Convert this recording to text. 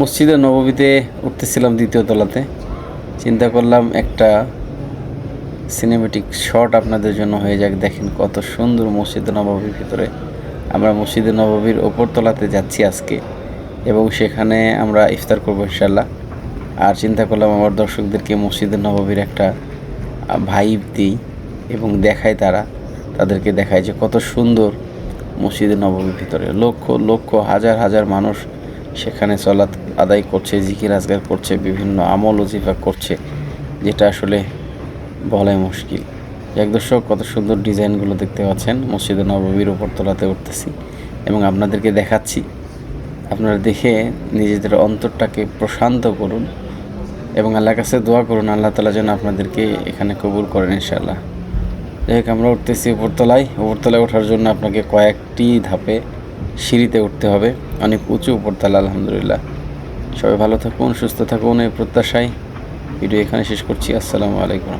মসজিদে নববীতে উঠতেছিলাম দ্বিতীয় তলাতে। চিন্তা করলাম একটা সিনেমেটিক শট আপনাদের জন্য হয়ে যাক। দেখেন কত সুন্দর মসজিদে নববীর ভিতরে। আমরা মসজিদে নববীর ওপর তলাতে যাচ্ছি আজকে এবং সেখানে আমরা ইফতার করব ইনশাল্লাহ আর চিন্তা করলাম আমার দর্শকদেরকে মসজিদে নববীর একটা ভাইব দিই এবং দেখায় তারা, তাদেরকে দেখায় যে কত সুন্দর মসজিদে নববীর ভিতরে। লক্ষ লক্ষ, হাজার হাজার মানুষ সেখানে চলাত আদায় করছে, জিকির আজগার করছে, বিভিন্ন আমল ওজিফা করছে, যেটা আসলে বলাই মুশকিল। এক দর্শক, কত সুন্দর ডিজাইনগুলো দেখতে পাচ্ছেন। মসজিদে নববীর উপর তলাতে উঠতেছি এবং আপনাদেরকে দেখাচ্ছি। আপনারা দেখে নিজেদের অন্তরটাকে প্রশান্ত করুন এবং আল্লাহর কাছে দোয়া করুন, আল্লাহ তালা যেন আপনাদেরকে এখানে কবুল করেন ইনশাআল্লাহ। যাই হোক, আমরা উঠতেছি উপরতলায়। উপরতলায় ওঠার জন্য আপনাকে কয়েকটি ধাপে সিঁড়িতে উঠতে হবে। অনেক উঁচু উপরতলা আলহামদুলিল্লাহ। সবাই ভালো থাকুন, সুস্থ থাকুন, এই প্রত্যাশায়। ভিডিও এখানে শেষ করছি। আসসালামু আলাইকুম।